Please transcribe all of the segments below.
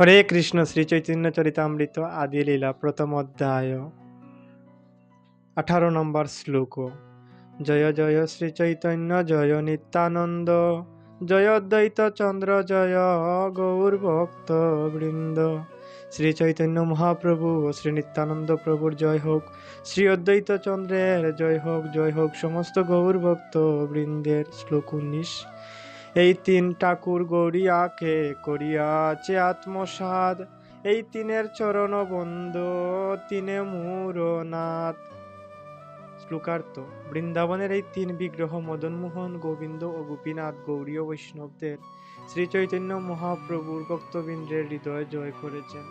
হরে কৃষ্ণ শ্রী চৈতন্য চরিতামৃত, আদি লীলা, প্রথম অধ্যায়। আঠারো নম্বর শ্লোক। জয় জয় শ্রী চৈতন্য জয়, নিত্যানন্দ। জয় দ্বৈত চন্দ্র, জয়, গৌর ভক্ত বৃন্দ। শ্রী চৈতন্য মহাপ্রভু ও শ্রী নিত্যানন্দ প্রভুর জয় হোক। শ্রী অদ্বৈত চন্দ্রের জয় হোক জয় হোক সমস্ত গৌর ভক্ত বৃন্দের। শ্লোক উনিশ। এই তিন ঠাকুর গৌরিয়াকে করিয়াছে আত্মসাদ। এই তিনের চরণ বন্ধ, তিনে মুরনাথ শ্লোকার্থ, বৃন্দাবনের এই তিন বিগ্রহ, মদনমোহন, গোবিন্দ ও গোপীনাথ গৌরীয় বৈষ্ণবদের শ্রী চৈতন্য মহাপ্রভুর ভক্তবৃন্দের হৃদয় জয় করেছেন।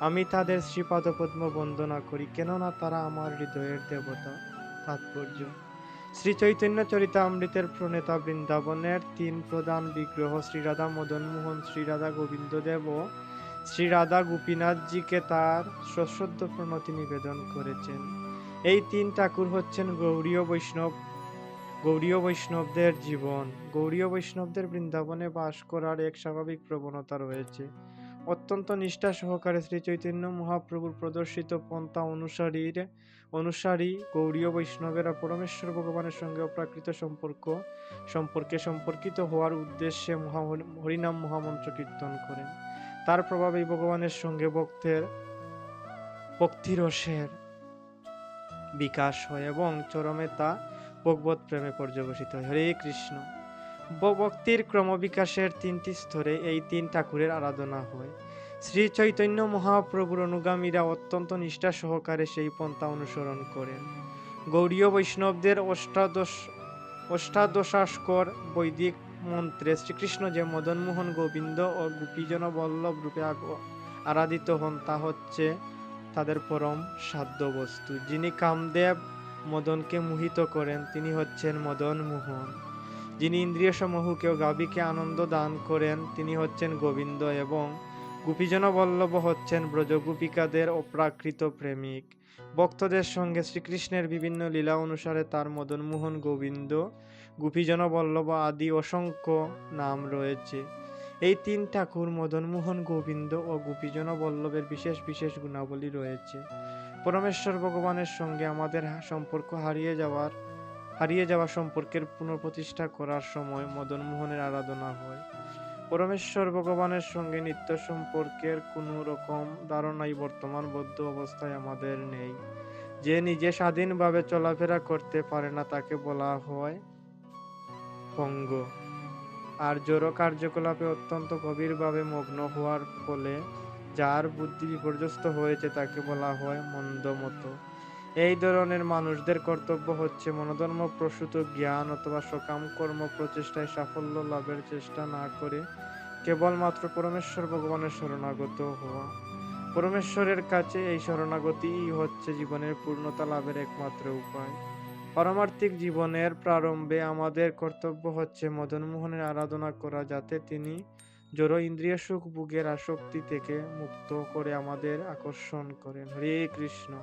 আমি তাদের শ্রীপাদপদ্ম বন্দনা করি, কেননা তারা আমার হৃদয়ের দেবতা। তাৎপর্য। শ্রী চৈতন্য চরিতামৃতের প্রণেতা বৃন্দাবনের তিন প্রধান বিগ্রহ শ্রীরাধা মদনমোহন শ্রীরাধা গোবিন্দদেব ও শ্রীরাধা গোপীনাথজিকে তার সশ্রদ্ধ প্রণতি নিবেদন করেছেন। এই তিন ঠাকুর হচ্ছেন গৌরীয় বৈষ্ণব, গৌরীয় বৈষ্ণবদের জীবন। গৌরীয় বৈষ্ণবদের বৃন্দাবনে বাস করার এক স্বাভাবিক প্রবণতা রয়েছে। অত্যন্ত নিষ্ঠা সহকারে শ্রী চৈতন্য মহাপ্রভুর প্রদর্শিত পন্থা অনুসারীর, অনুসারী গৌরীয় বৈষ্ণবেরা পরমেশ্বর ভগবানের সঙ্গে অপ্রাকৃত সম্পর্ক, সম্পর্কে সম্পর্কিত হওয়ার উদ্দেশ্যে মহা হরিনাম মহামন্ত্র কীর্তন করেন। তার প্রভাবে ভগবানের সঙ্গে ভক্তের ভক্তিরসের বিকাশ হয় এবং চরমে তা ভগবত প্রেমে পর্যবসিত হয়। হরে কৃষ্ণ। ভক্তির ক্রমবিকাশের তিনটি স্তরে এই তিন ঠাকুরের আরাধনা হয়। শ্রী চৈতন্য মহাপ্রভুর অনুগামীরা অত্যন্ত নিষ্ঠা সহকারে সেই পন্থা অনুসরণ করেন। গৌরীয় বৈষ্ণবদের অষ্টাদশ, অষ্টাদশাস্কর বৈদিক মন্ত্রে শ্রীকৃষ্ণ যে মদনমোহন গোবিন্দ ও গোপীজন বল্লভ রূপে আরাধিত হন, তা হচ্ছে তাদের পরম সাধ্য বস্তু যিনি কামদেব মদনকে মোহিত করেন, তিনি হচ্ছেন মদন মোহন যিনি ইন্দ্রিয় সমূহকে ও গাভীকে আনন্দ দান করেন, তিনি হচ্ছেন গোবিন্দ এবং গোপীজন বল্লভ হচ্ছেন ব্রজগোপিকাদের অপ্রাকৃত প্রেমিক। ভক্তদের সঙ্গে শ্রীকৃষ্ণের বিভিন্ন লীলা অনুসারে তার মদনমোহন গোবিন্দ গোপীজন বল্লভ আদি অসংখ্য নাম রয়েছে। এই তিন ঠাকুর, মদনমোহন গোবিন্দ ও গোপীজন বল্লভের বিশেষ বিশেষ গুণাবলী রয়েছে। পরমেশ্বর ভগবানের সঙ্গে আমাদের সম্পর্ক হারিয়ে যাওয়ার হারিয়ে যাওয়া সম্পর্কের পুনঃপ্রতিষ্ঠা করার সময় মদনমোহনের আরাধনা হয়। পরমেশ্বর ভগবানের সঙ্গে নিত্য সম্পর্কের কোনো রকম ধারণাই বর্তমান বদ্ধ অবস্থায় আমাদের নেই। যে নিজে স্বাধীনভাবে চলাফেরা করতে পারে না তাকে বলা হয় পঙ্গ আর জড় কার্যকলাপে অত্যন্ত গভীরভাবে মগ্ন হওয়ার ফলে যার বুদ্ধি বিপর্যস্ত হয়েছে তাকে বলা হয় মন্দমতো। এই ধরনের মানুষদের কর্তব্য হচ্ছে মনোধর্ম, প্রসূত জ্ঞান অথবা সকাম কর্ম প্রচেষ্টায় সাফল্য লাভের চেষ্টা না করে কেবলমাত্র পরমেশ্বর ভগবানের শরণাগত হওয়া। পরমেশ্বরের কাছে এই শরণাগতিই হচ্ছে জীবনের পূর্ণতা লাভের একমাত্র উপায়। পারমার্থিক জীবনের প্রারম্ভে আমাদের কর্তব্য হচ্ছে মদনমোহনের আরাধনা করা যাতে তিনি জড় ইন্দ্রিয় সুখ ভোগের আসক্তি থেকে মুক্ত করে আমাদের আকর্ষণ করেন। হরে কৃষ্ণ।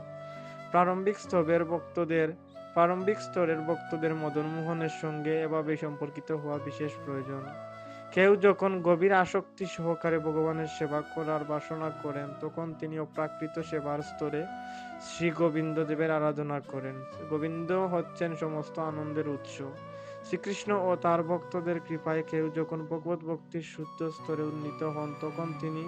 প্রারম্ভিক স্তবের ভক্তদের, প্রারম্ভিক স্তরের ভক্তদের মদনমোহনের সঙ্গে এভাবে সম্পর্কিত হওয়া বিশেষ প্রয়োজন। কেউ যখন গভীর আসক্তি সহকারে ভগবানের সেবা করার বাসনা করেন, তখন তিনি অপ্রাকৃত সেবার স্তরে শ্রী গোবিন্দ দেবের আরাধনা করেন। গোবিন্দ হচ্ছেন সমস্ত আনন্দের উৎস। শ্রীকৃষ্ণ ও তার ভক্তদের কৃপায় কেউ যখন ভগবত ভক্তির শুদ্ধ স্তরে উন্নীত হন, তখন তিনি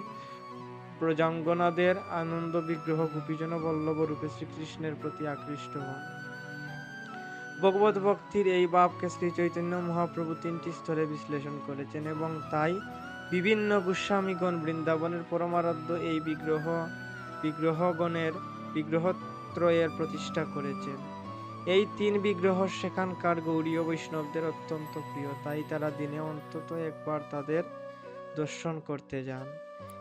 প্রজাঙ্গনাদের আনন্দ বিগ্রহ গোপীজন বল্লভ রূপে শ্রীকৃষ্ণের প্রতি আকৃষ্ট হন। ভগবত ভক্তির এই ভাবকে শ্রী চৈতন্য মহাপ্রভু তিনটি স্তরে বিশ্লেষণ করেছেন এবং তাই বিভিন্ন গোস্বামীগণ বৃন্দাবনের পরমারাধ্য এই বিগ্রহ, বিগ্রহগণের বিগ্রহত্রয়ের প্রতিষ্ঠা করেছেন। এই তিন বিগ্রহ সেখানকার গৌরীয় বৈষ্ণবদের অত্যন্ত প্রিয়, তাই তারা দিনে অন্তত একবার তাদের দর্শন করতে যান।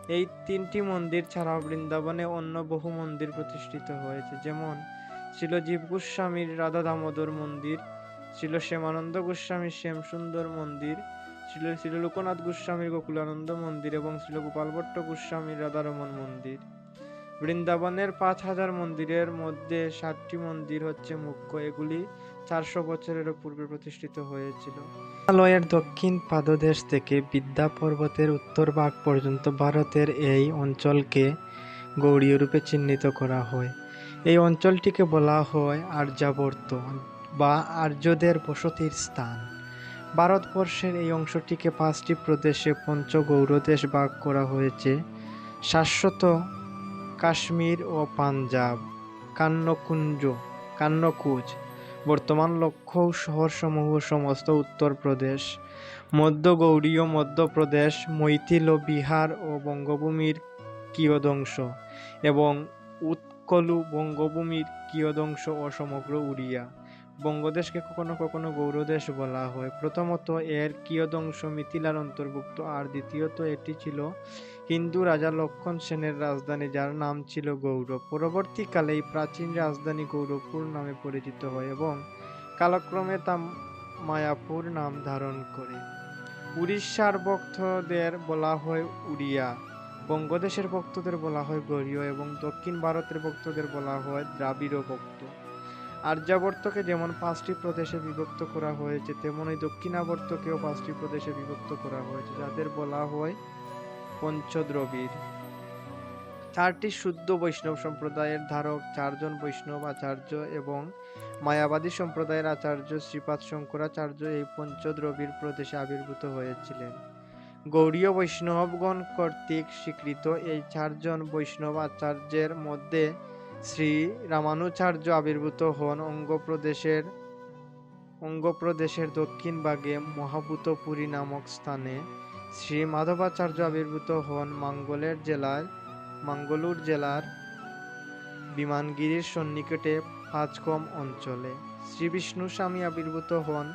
এই তিনটি মন্দির ছাড়াও বৃন্দাবনে অন্য বহু মন্দির প্রতিষ্ঠিত হয়েছে। যেমন ছিল জীব গোস্বামীর রাধা দামোদর মন্দির ছিল শ্যামানন্দ গোস্বামীর শ্যামসুন্দর মন্দির ছিল ছিল লোকনাথ গোস্বামীর গোকুলানন্দ মন্দির এবং ছিল গোপাল ভট্ট গোস্বামীর রাধারমন মন্দির। বৃন্দাবনের পাঁচ হাজার মন্দিরের মধ্যে সাতটি মন্দির হচ্ছে মুখ্য। এগুলি চারশো বছরেরও পূর্বে প্রতিষ্ঠিত হয়েছিল। হিমালয়ের দক্ষিণ পাদদেশ থেকে বিদ্যা পর্বতের উত্তর ভাগ পর্যন্ত ভারতের এই অঞ্চলকে গৌড়ীয় রূপে চিহ্নিত করা হয়। এই অঞ্চলটিকে বলা হয় আর্যাবর্ত বা আর্যদের বসতির স্থান। ভারতবর্ষের এই অংশটিকে পাঁচটি প্রদেশে পঞ্চগৌড়দেশ ভাগ করা হয়েছে। শাশ্বত কাশ্মীর ও পাঞ্জাব। কান্নকুঞ্জ কান্নকুজ বর্তমান লক্ষ্য শহরসমূহ সমস্ত উত্তরপ্রদেশ মধ্য গৌড়ীয় মধ্যপ্রদেশ মৈথিল, বিহার ও বঙ্গভূমির কিয়দংশ এবং উৎকলু বঙ্গভূমির কিয়দংশ ও সমগ্র উড়িয়া। বঙ্গদেশকে কখনো কখনো গৌড়দেশ বলা হয়। প্রথমত এর কিয়দংশ মিথিলার অন্তর্ভুক্ত, আর দ্বিতীয়ত এটি ছিল হিন্দু রাজা লক্ষণ সেনের রাজধানী, যার নাম ছিল গৌড় পরবর্তীকালে এই প্রাচীন রাজধানী গৌরবপুর নামে পরিচিত হয় এবং কালক্রমে তা মায়াপুর নাম ধারণ করে। উড়িষ্যার ভক্তদের বলা হয় উড়িয়া, বঙ্গদেশের ভক্তদের বলা হয় গৌরীয় এবং দক্ষিণ ভারতের ভক্তদের বলা হয় দ্রাবিড় ভক্ত। আর্যাবর্তকে যেমন পাঁচটি প্রদেশে বিভক্ত করা হয়েছে তেমনই দক্ষিণাবর্তকেও পাঁচটি প্রদেশে বিভক্ত করা হয়েছে, যাদের বলা হয় পঞ্চদ্রবীর চারটি শুদ্ধ বৈষ্ণব সম্প্রদায়ের ধারক চারজন বৈষ্ণব আচার্য এবং মায়াবাদী সম্প্রদায়ের আচার্য শ্রীপাদ শঙ্করাচার্য এই পঞ্চদ্রবীর প্রদেশে আবির্ভূত হয়েছিলেন। গৌড়ীয় বৈষ্ণবগণ কর্তৃক স্বীকৃত এই চারজন বৈষ্ণব আচার্যের মধ্যে শ্রী রামানুচার্য আবির্ভূত হন অঙ্গপ্রদেশের অঙ্গপ্রদেশের দক্ষিণ ভাগে মহাভূতপুরী নামক স্থানে। শ্রী মাধবাচার্য আবির্ভূত হন মাঙ্গলের জেলার মাঙ্গলুর জেলার বিমানগিরির সন্নিকটে পাঁচকম অঞ্চলে। শ্রী বিষ্ণু স্বামী আবির্ভূত হন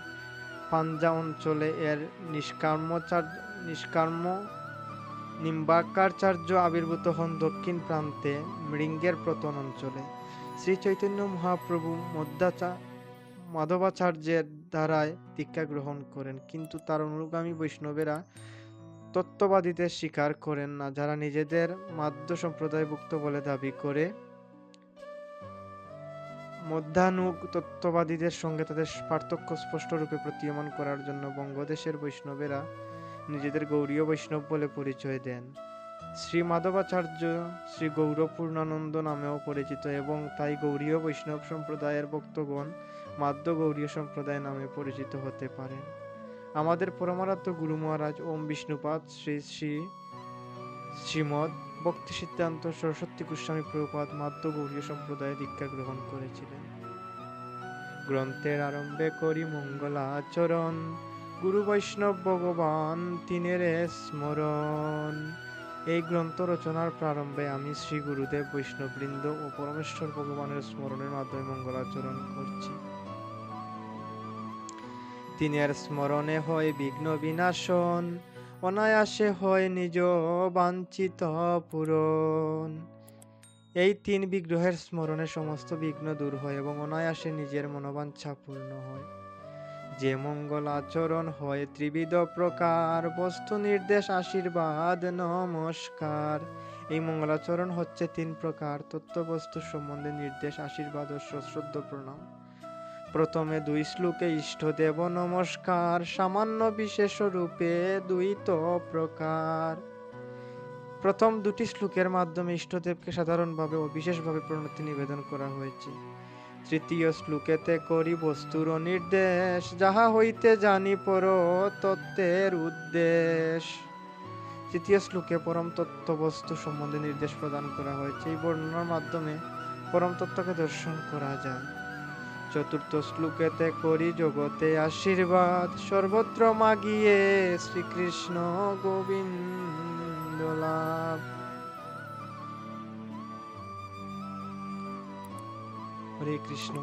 পাঞ্জা অঞ্চলে। এর নিষ্কার্মচার্য নিষ্কার্ম নিম্বাকারচার্য আবির্ভূত হন দক্ষিণ প্রান্তে মৃঙ্গের প্রতন অঞ্চলে। শ্রী চৈতন্য মহাপ্রভু মধ্যাচা মাধবাচার্যের দ্বারায় দীক্ষা গ্রহণ করেন, কিন্তু তার অনুগামী বৈষ্ণবেরা তত্ত্ববাদীদের স্বীকার করেন না। যারা নিজেদের মাধ্য সম্প্রদায়ভুক্ত বলে দাবি করে মধ্যানুগ তত্ত্ববাদীদের সঙ্গে তাদের পার্থক্য স্পষ্টরূপে প্রতীয়মান করার জন্য বঙ্গদেশের বৈষ্ণবেরা নিজেদের গৌরীয় বৈষ্ণব বলে পরিচয় দেন। শ্রী মাধবাচার্য শ্রী গৌরপূর্ণানন্দ নামেও পরিচিত এবং তাই গৌরীয় বৈষ্ণব সম্প্রদায়ের ভক্তগণ মাধ্য গৌরীয় সম্প্রদায় নামে পরিচিত হতে পারেন। আমাদের পরমারাধ্য গুরু মহারাজ ওম বিষ্ণুপাদ শ্রী শ্রী শ্রীমদ ভক্তি সিদ্ধান্ত সরস্বতী গোস্বামী প্রভুপাদ মাধ্য গৌরীয় সম্প্রদায়ে দীক্ষা গ্রহণ করেছিলেন। গ্রন্থের আরম্ভে করি মঙ্গলাচরণ গুরু বৈষ্ণব ভগবান, তিনের স্মরণ। এই গ্রন্থ রচনার প্রারম্ভে আমি শ্রী গুরুদেব বৈষ্ণববৃন্দ ও পরমেশ্বর ভগবানের স্মরণের মাধ্যমে মঙ্গলাচরণ করছি। তিনের স্মরণে হয় বিঘ্ন বিনাশন, অনায়াসে হয় নিজ বাঞ্ছিত পূরণ। এই তিন বিগ্রহের স্মরণে সমস্ত বিঘ্ন দূর হয় এবং অনায়াসে নিজের মনোবাঞ্ছা পূর্ণ হয়। যে মঙ্গল আচরণ হয় ত্রিবিধ প্রকার, বস্তু নির্দেশ, আশীর্বাদ, নমস্কার। এই মঙ্গলাচরণ হচ্ছে তিন প্রকার তত্ত্ববস্তু সম্বন্ধে নির্দেশ, আশীর্বাদ ও সশ্রদ্ধ প্রণাম। প্রথমে দুই শ্লোকে ইষ্টদেব নমস্কার, সামান্য বিশেষ রূপে দুই তো প্রকার। প্রথম দুটি শ্লোকের মাধ্যমে ইষ্টদেবকে সাধারণভাবে ও বিশেষভাবে প্রণতি নিবেদন করা হয়েছে। তৃতীয় শ্লোকেতে করি বস্তুর নির্দেশ, যাহা হইতে জানি পর তত্ত্বের উদ্দেশ। তৃতীয় শ্লোকে পরম তত্ত্ব বস্তু সম্বন্ধে নির্দেশ প্রদান করা হয়েছে। এই বর্ণনার মাধ্যমে পরম তত্ত্বকে দর্শন করা যায়। চতুর্থ শ্লোকেতে করি, জগতে আশীর্বাদ সর্বত্র মাগিয়ে শ্রীকৃষ্ণ গোবিন্দ। হরে কৃষ্ণ।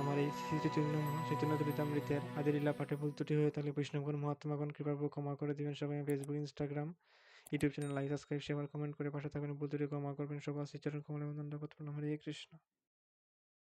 আমার এই শ্রী চৈতন্য চৈতন্য চরিতামৃতের আদিলীলা পাঠে ভুল ত্রুটি হয়ে তাহলে বৈষ্ণবগণ, মহাত্মাগণ কৃপাপূর্বক ক্ষমা করে দিবেন সবাই। Facebook Instagram YouTube channel like subscribe share comment করে পাশে থাকবেন। ভুল ত্রুটি ক্ষমা করবেন সবাই। শ্রীচরণ কমলে দণ্ডপত্র হরে কৃষ্ণ।